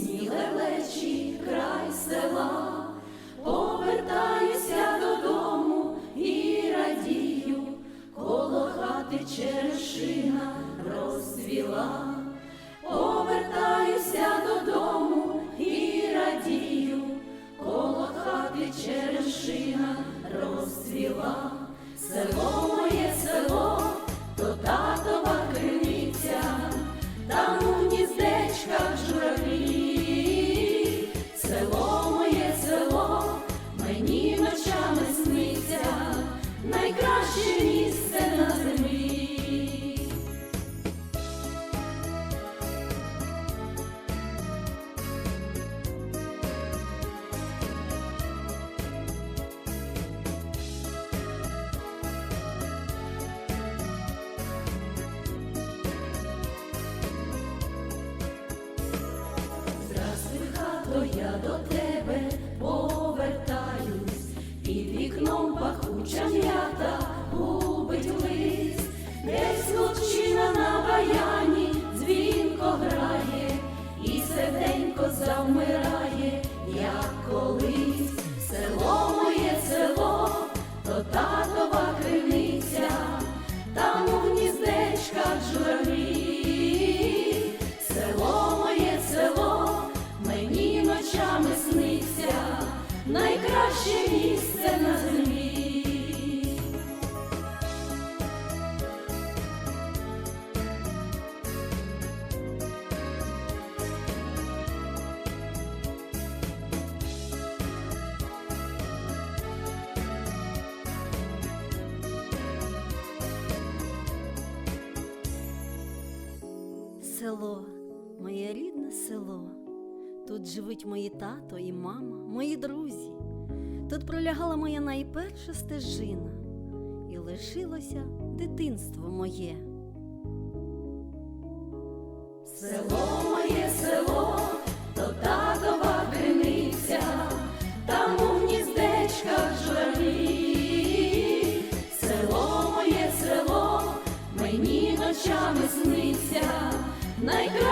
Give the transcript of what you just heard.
Сміле плечі, край села, повертаюся додому і радію, коло хати череши. Ночами сниться, найкраще місце на землі. Село, моє рідне село. Тут живуть мої тато і мама, мої друзі. Тут пролягала моя найперша стежина, і лишилося дитинство моє. Село моє село, то татова криниця, там у гніздечках журавлі. Село моє село, мені ночами сниться, найкраще.